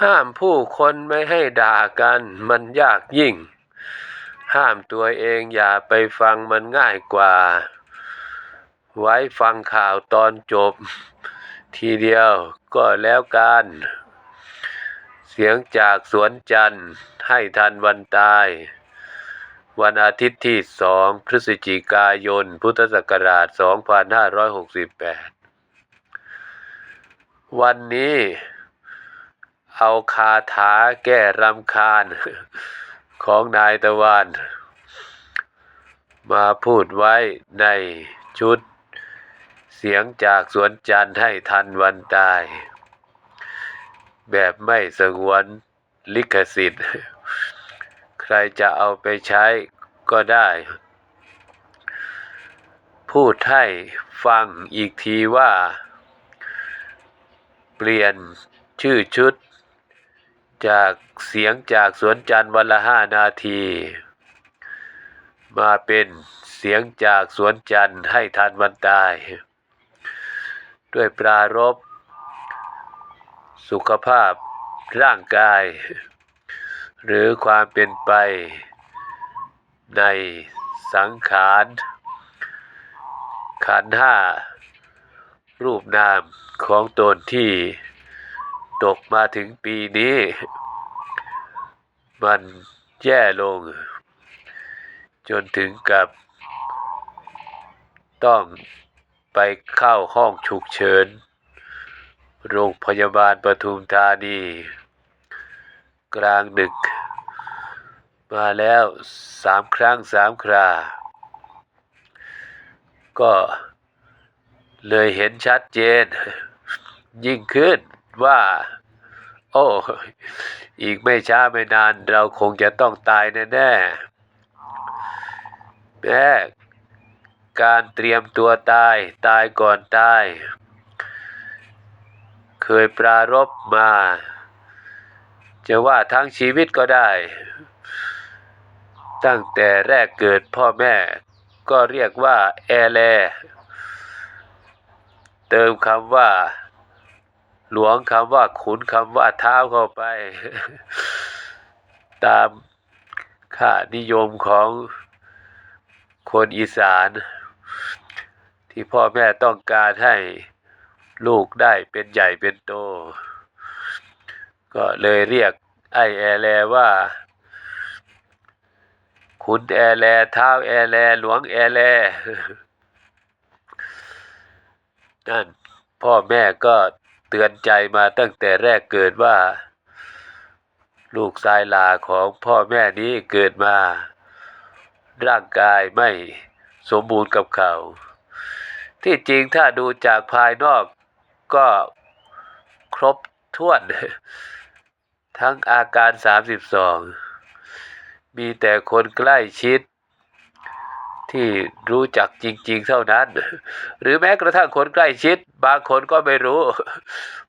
ห้ามผู้คนไม่ให้ด่ากันมันยากยิ่ง ห้ามตัวเองอย่าไปฟังมันง่ายกว่า ไว้ฟังข่าวตอนจบ ทีเดียวก็แล้วกัน เสียงจากสวนจันทร์ให้ทันวันตาย วันอาทิตย์ที่สองพฤศจิกายน พุทธศักราช 2568 วันนี้ เอาคาถาแก้รำคาญของนายตะวัน มาพูดไว้ในชุดเสียงจากสวนจันทร์ให้ทันวันตาย แบบไม่สงวนลิขสิทธิ์ ใครจะเอาไปใช้ก็ได้ พูดให้ฟังอีกทีว่า เปลี่ยนชื่อชุด จากเสียงจากสวนจันทร์วันละห้านาที มาเป็นเสียงจากสวนจันทร์ให้ทันวันตาย ด้วยปรารบสุขภาพร่างกาย หรือความเป็นไป ในสังขาร ขันห้า รูปนามของตนที่ ตกมาถึงปีนี้ มันแย่ลง จนถึงกับ ต้องไปเข้าห้องฉุกเฉิน โรงพยาบาลปทุมธานี กลางดึก มาแล้วสามครั้งสามครา ก็เลยเห็นชัดเจนยิ่งขึ้น ว่า โอ้อีกไม่ช้าไม่นานเราคงจะต้องตายแน่ๆแม้การเตรียมตัวตายตายก่อนตาย เคยปรารบมา จะว่าทั้งชีวิตก็ได้ ตั้งแต่แรกเกิดพ่อแม่ ก็เรียกว่า แอแล เติมคำว่า หลวงคำว่าขุนคำว่าเท้าเข้าไป ตามค่านิยมของคนอีสาน ที่พ่อแม่ต้องการให้ลูกได้เป็นใหญ่เป็นโต ก็เลยเรียกไอแอแลว่า ขุนแอแลเท้าแอแลหลวงแอแลนั่นพ่อแม่ก็ เตือนใจมาตั้งแต่แรกเกิดว่า ลูกชายลาของพ่อแม่นี้เกิดมา ร่างกายไม่สมบูรณ์กับเขา ที่จริงถ้าดูจากภายนอกก็ครบถ้วน ทั้งอาการ 32 มีแต่คนใกล้ชิด ที่รู้จักจริง ๆ เท่านั้น หรือแม้กระทั่งคนใกล้ชิด บางคนก็ไม่รู้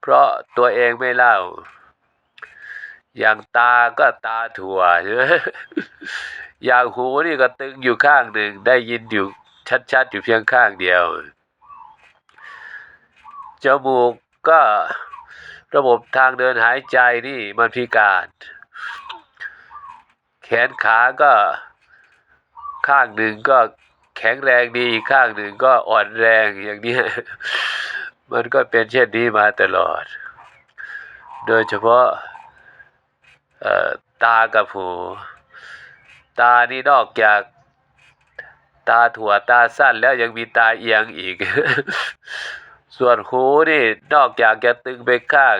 เพราะตัวเองไม่เล่า อย่างตาก็ตาถั่วใช่ไหมอย่างหูนี่ก็ตึงอยู่ข้างหนึ่ง ได้ยินอยู่ชัดๆอยู่เพียงข้างเดียว จมูกก็ระบบทางเดินหายใจนี่มันพิการ แขนขาก็ ข้างหนึ่งก็แข็งแรงดีข้างหนึ่งก็อ่อนแรงอย่างนี้มันก็เป็นเช่นนี้มาตลอด โดยเฉพาะตากับหู ตานี่นอกจากตาถั่วตาสั้นแล้วยังมีตาเอียงอีก ส่วนหูนี่นอกจากจะตึงไปข้าง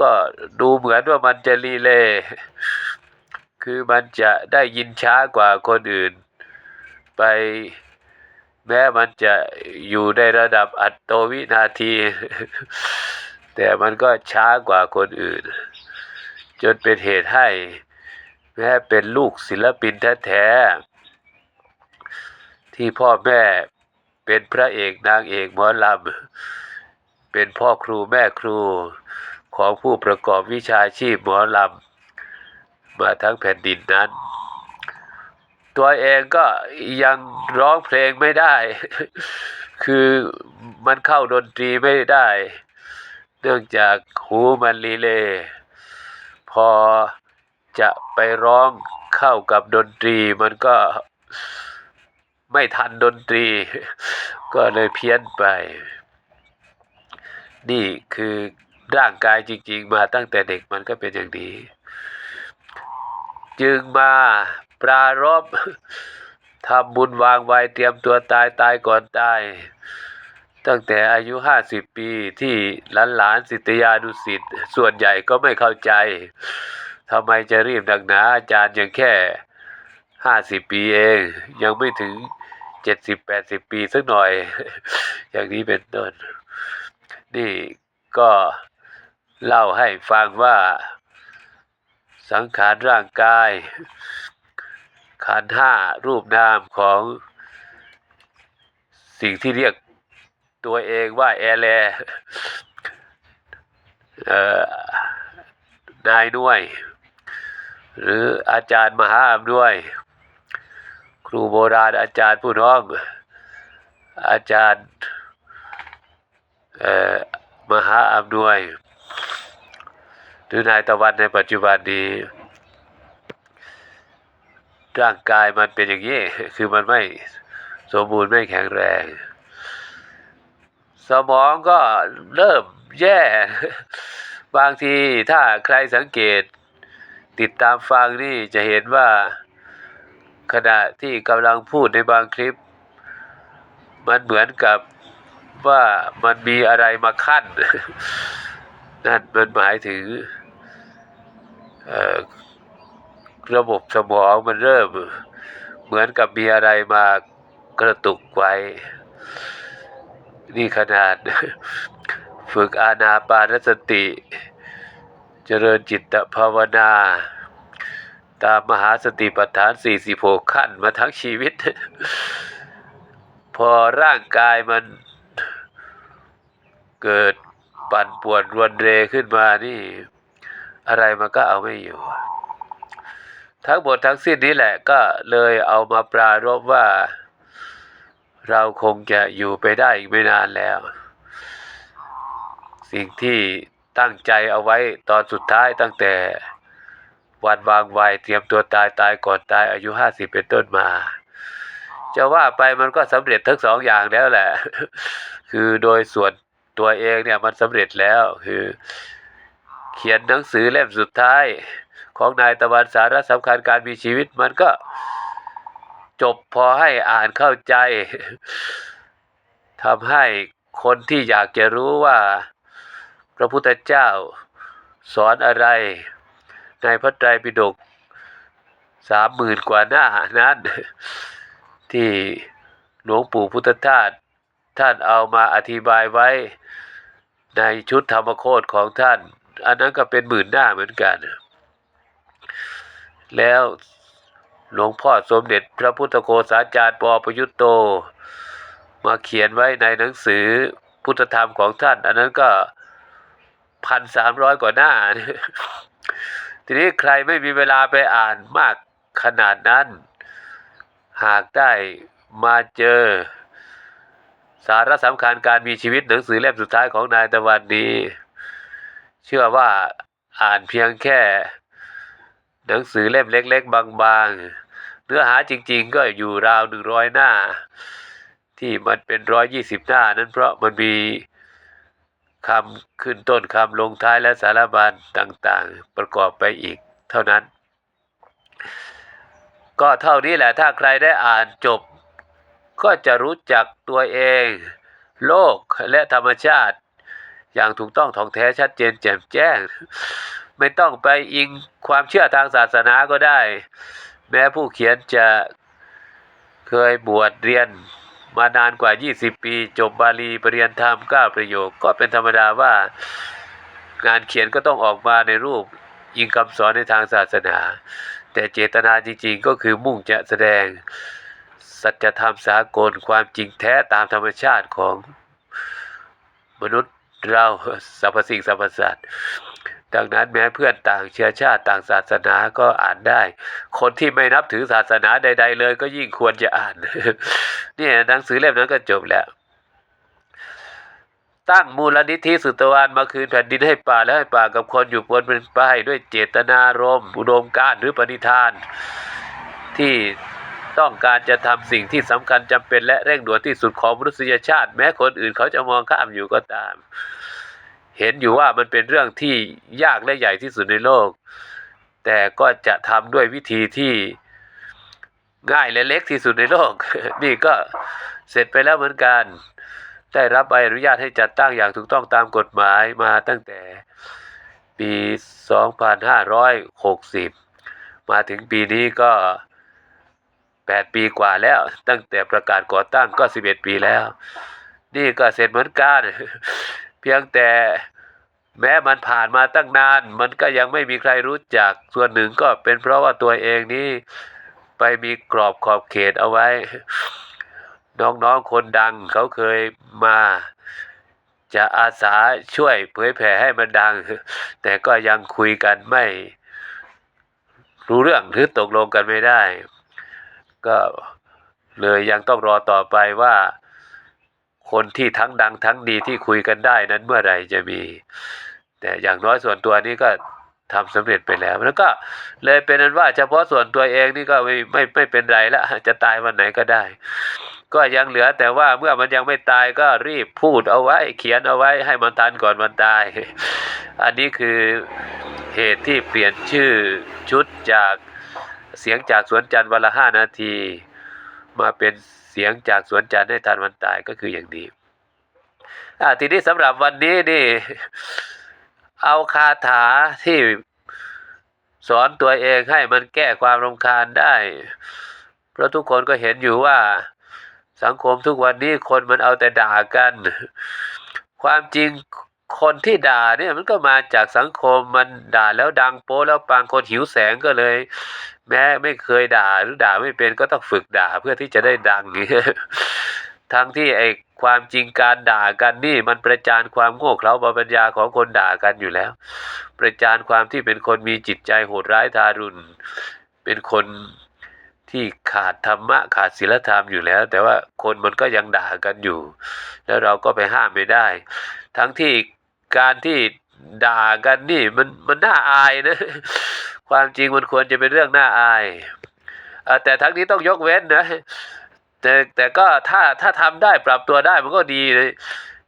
ก็ดูเหมือนว่ามันจะรีเลย์ คือมันจะได้ยินช้ากว่าคนอื่น ไปแม้มันจะอยู่ในระดับอัตโตวินาที แต่มันก็ช้ากว่าคนอื่น จนเป็นเหตุให้ แม้เป็นลูกศิลปินแท้ๆที่พ่อแม่เป็นพระเอกนางเอกหมอลำเป็นพ่อครูแม่ครูของผู้ประกอบวิชาชีพหมอลำ มาทั้งแผ่นดินนั้น ตัวเองก็ยังร้องเพลงไม่ได้ คือมันเข้าดนตรีไม่ได้ เนื่องจากหูมันรีเลย์พอจะไปร้องเข้ากับดนตรีมันก็ไม่ทันดนตรี ก็เลยเพี้ยนไป นี่คือร่างกายจริง ๆ มาตั้งแต่เด็กมันก็เป็นอย่างนี้ จึงมาปรารบทำบุญวางไว้เตรียมตัวตายตายก่อนตาย ตั้งแต่อายุห้าสิบปีที่หลานหลานสิทธยานุสิทธิ์ส่วนใหญ่ก็ไม่เข้าใจทำไมจะรีบดักหนาอาจารย์ยังแค่ห้าสิบปีเอง ยังไม่ถึงเจ็ดสิบแปดสิบปีสักหน่อย อย่างนี้เป็นต้น นี่ก็เล่าให้ฟังว่า สังขารร่างกายขันห้ารูปนามของสิ่งที่เรียกตัวเองว่าแอร์แลนายด้วย หรืออาจารย์มหาอำนวย ครูโบราณอาจารย์ผู้น้อง อาจารย์มหาอำนวย หรือนายตะวันในปัจจุบันนี้ ร่างกายมันเป็นอย่างนี้ คือมันไม่สมบูรณ์ไม่แข็งแรง สมองก็เริ่มแย่ บางทีถ้าใครสังเกต ติดตามฟังนี่จะเห็นว่าขณะที่กำลังพูดในบางคลิป มันเหมือนกับว่ามันมีอะไรมาขั้น นั่นมันหมายถึง ระบบสมองมันเริ่มเหมือนกับมีอะไรมากระตุกไว้ นี่ขนาด ฝึกอานาปานสติ เจริญจิตภาวนา ตามมหาสติปัฏฐาน 46 ขั้นมาทั้งชีวิต พอร่างกายมันเกิดปั่นป่วนรวนเรขึ้นมานี่ อะไรมันก็เอาไม่อยู่ ทั้งหมดทั้งสิ้นนี้แหละก็เลยเอามาปรารบว่า เราคงจะอยู่ไปได้อีกไม่นานแล้ว สิ่งที่ตั้งใจเอาไว้ตอนสุดท้ายตั้งแต่วันวางไว้เตรียมตัวตายตายก่อนตายอายุห้าสิบเป็นต้นมา จะว่าไปมันก็สำเร็จทั้งสองอย่างแล้วแหละ คือโดยส่วนตัวเองเนี่ยมันสำเร็จแล้วคือ เขียนหนังสือเล่มสุดท้ายของนายตะวันสาระสำคัญการมีชีวิตมันก็จบพอให้อ่านเข้าใจทำให้คนที่อยากจะรู้ว่า พระพุทธเจ้าสอนอะไร ในพระไตรปิฎกสามหมื่นกว่าหน้านั้น ที่หลวงปู่พุทธทาสท่านเอามาอธิบายไว้ในชุดธรรมโคตของท่าน อันนั้นก็เป็นหมื่นหน้าเหมือนกัน แล้วหลวงพ่อสมเด็จพระพุทธโฆษาจารย์ปอประยุตโต มาเขียนไว้ในหนังสือพุทธธรรมของท่าน อันนั้นก็พันสามร้อยกว่าหน้า ทีนี้ใครไม่มีเวลาไปอ่านมากขนาดนั้น หากได้มาเจอ สาระสำคัญการมีชีวิตหนังสือเล่มสุดท้ายของนายตะวันนี้ เชื่อว่าอ่านเพียงแค่ หนังสือเล่มเล็ก ๆ บางๆ เนื้อหาจริง ๆ ก็อยู่ราวหนึ่งร้อยหน้า ที่มันเป็นร้อยยี่สิบหน้านั้นเพราะมันมีคำขึ้นต้นคำลงท้ายและสารบัญต่างๆ ประกอบไปอีกเท่านั้น ก็เท่านี้แหละถ้าใครได้อ่านจบ ก็จะรู้จักตัวเอง โลกและธรรมชาติ อย่างถูกต้องท่องแท้ชัดเจนแจ่มแจ้ง ไม่ต้องไปอิงความเชื่อทางศาสนาก็ได้ แม้ผู้เขียนจะเคยบวชเรียนมานานกว่า 20 ปี จบบาลีปรริยนธรรม9ประโยค ก็เป็นธรรมดาว่า งานเขียนก็ต้องออกมาในรูปอิงคำสอนในทางศาสนา แต่เจตนาจริงๆ ก็คือมุ่งจะแสดง สัจธรรมสากลความจริงแท้ตามธรรมชาติของมนุษย์ เราสรรพสิ่งสรรพสัตว์ดังนั้นแม้เพื่อนต่างเชื้อชาติต่างศาสนาก็อ่านได้ คนที่ไม่นับถือศาสนาใด ๆ เลย ก็ยิ่งควรจะอ่านเนี่ยหนังสือเล่มนั้นก็จบแล้ว ตั้งมูลนิธิสุตวานมาคืนแผ่นดินให้ป่าและให้ป่ากับคนอยู่บนเป็นไปด้วยเจตนารมณ์อุดมการหรือปณิธาน ที่ ต้องการจะทำสิ่งที่สำคัญจำเป็นและเร่งด่วนที่สุดของมนุษยชาติ แม้คนอื่นเขาจะมองข้ามอยู่ก็ตาม เห็นอยู่ว่ามันเป็นเรื่องที่ยากและใหญ่ที่สุดในโลก แต่ก็จะทำด้วยวิธีที่ง่ายและเล็กที่สุดในโลก นี่ก็เสร็จไปแล้วเหมือนกัน ได้รับใบอนุญาตให้จัดตั้งอย่างถูกต้องตามกฎหมายมาตั้งแต่ปี 2560 มาถึงปีนี้ก็ 8 ปีกว่าแล้ว ตั้งแต่ประกาศก่อตั้งก็ 11 ปีแล้ว นี่ก็เสร็จเหมือนกัน เพียงแต่แม้มันผ่านมาตั้งนาน มันก็ยังไม่มีใครรู้จัก ส่วนหนึ่งก็เป็นเพราะว่าตัวเองนี่ไปมีกรอบขอบเขตเอาไว้ น้องๆคนดังเขาเคยมา จะอาสาช่วยเผยแผ่ให้มันดัง แต่ก็ยังคุยกันไม่ รู้เรื่องหรือตกลงกันไม่ได้ ก็เลยยังต้องรอต่อไปว่าคนที่ทั้งดังทั้งดีที่คุยกันได้นั้นเมื่อไหร่จะมี แต่อย่างน้อยส่วนตัวนี้ก็ทำสำเร็จไปแล้ว แล้วก็เลยเป็นนั้นว่าเฉพาะส่วนตัวเองนี่ก็ไม่ไม่ไม่เป็นไรละจะตายวันไหนก็ได้ ก็ยังเหลือแต่ว่าเมื่อมันยังไม่ตายก็รีบพูดเอาไว้ เขียนเอาไว้ให้มันทันก่อนมันตาย อันนี้คือเหตุที่เปลี่ยนชื่อชุดจาก เสียงจากสวนจันทร์วันละห้านาที มาเป็นเสียงจากสวนจันทร์ให้ทันวันตายก็คืออย่างนี้อ่าทีนี้สำหรับวันนี้นี่ เอาคาถาที่สอนตัวเองให้มันแก้ความรำคาญได้ เพราะทุกคนก็เห็นอยู่ว่าสังคมทุกวันนี้คนมันเอาแต่ด่ากัน ความจริง คนที่ด่าเนี่ยมันก็มาจากสังคมมันด่าแล้วดังโป๊แล้วบางคนหิวแสงก็เลย แม้ไม่เคยด่าหรือด่าไม่เป็นก็ต้องฝึกด่าเพื่อที่จะได้ดังทั้งที่ไอ้ความจริงการด่ากันนี่มันประจานความโง่เขลาบาปัญญาของคนด่ากันอยู่แล้ว ประจานความที่เป็นคนมีจิตใจโหดร้ายทารุณ เป็นคนที่ขาดธรรมะขาดศีลธรรมอยู่แล้ว แต่ว่าคนมันก็ยังด่ากันอยู่ แล้วเราก็ไปห้ามไม่ได้ ทั้งที่ การที่ด่ากันนี่มันมันน่าอายนะ ความจริงมันควรจะเป็นเรื่องน่าอายอแต่ทั้งนี้ต้องยกเว้นนะ แต่แต่ก็ถ้าถ้าทำได้ปรับตัวได้มันก็ดีเลย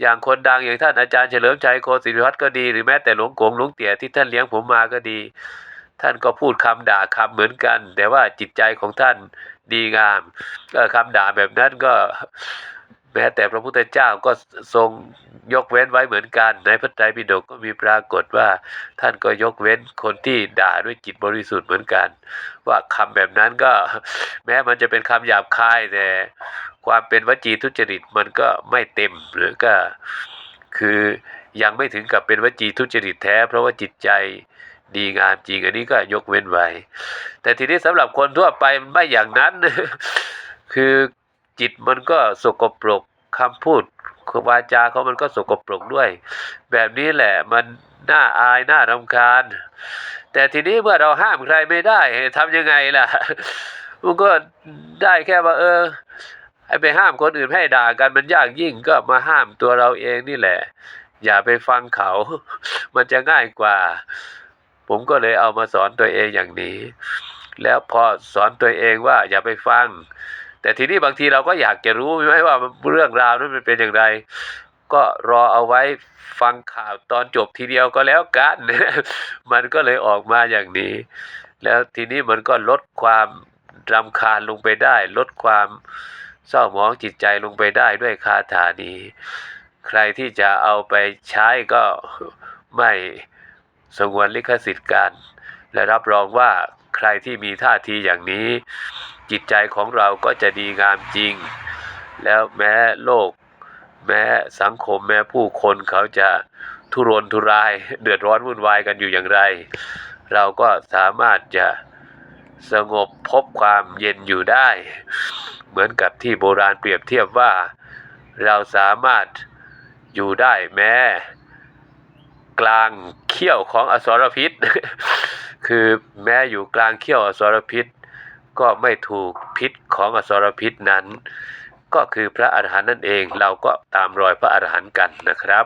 อย่างคนดังอย่างท่านอาจารย์เฉลิมชัยโคศิริวัฒน์ก็ดีหรือแม้แต่หลวงกงหลวงเตี่ยที่ท่านเลี้ยงผมมาก็ดี ท่านก็พูดคำด่าคำเหมือนกัน แต่ว่าจิตใจของท่านดีงามก็คำด่าแบบนั้นก็ แม้แต่พระพุทธเจ้าก็ทรงยกเว้นไว้เหมือนกัน ในพระไตรปิฎกก็มีปรากฏว่า ท่านก็ยกเว้นคนที่ด่าด้วยจิตบริสุทธิ์เหมือนกัน ว่าคำแบบนั้นก็แม้มันจะเป็นคำหยาบคายแต่ความเป็นวจีทุจริตมันก็ไม่เต็มหรือก็คือยังไม่ถึงกับเป็นวจีทุจริตแท้ เพราะว่าจิตใจดีงามจริงอันนี้ก็ยกเว้นไว้ แต่ทีนี้สำหรับคนทั่วไปไม่อย่างนั้น คือ จิตมันก็สกปรกคำพูดวาจาเขามันก็สกปรกด้วย แบบนี้แหละมันน่าอายน่ารำคาญ แต่ทีนี้เมื่อเราห้ามใครไม่ได้ทำยังไงล่ะมันก็ได้แค่ว่า เออไปห้ามคนอื่นให้ด่ากันมันยากยิ่งก็มาห้ามตัวเราเองนี่แหละ อย่าไปฟังเขา มันจะง่ายกว่า ผมก็เลยเอามาสอนตัวเองอย่างนี้ แล้วพอสอนตัวเองว่าอย่าไปฟัง แต่ทีนี้บางทีเราก็อยากจะรู้ใช่ไหมว่าเรื่องราวนั้นมันเป็นอย่างไร ก็รอเอาไว้ฟังข่าวตอนจบทีเดียวก็แล้วกัน มันก็เลยออกมาอย่างนี้ แล้วทีนี้มันก็ลดความรำคาญลงไปได้ ลดความเศร้าหมองจิตใจลงไปได้ด้วยคาถานี้ ใครที่จะเอาไปใช้ก็ไม่สงวนลิขสิทธิ์กัน และรับรองว่าใครที่มีท่าทีอย่างนี้ จิตใจของเราก็จะดีงามจริง แล้วแม้โลก แม้สังคมแม้ผู้คนเขาจะทุรนทุรายเดือดร้อนวุ่นวายกันอยู่อย่างไร เราก็สามารถจะสงบพบความเย็นอยู่ได้ เหมือนกับที่โบราณเปรียบเทียบว่า เราสามารถอยู่ได้แม้ กลางเขี้ยวของอสรพิษ คือแม้อยู่กลางเขี้ยวอสรพิษ ก็ไม่ถูกพิษของอสรพิษนั้น ก็คือพระอรหันต์นั่นเอง เราก็ตามรอยพระอรหันต์กันนะครับ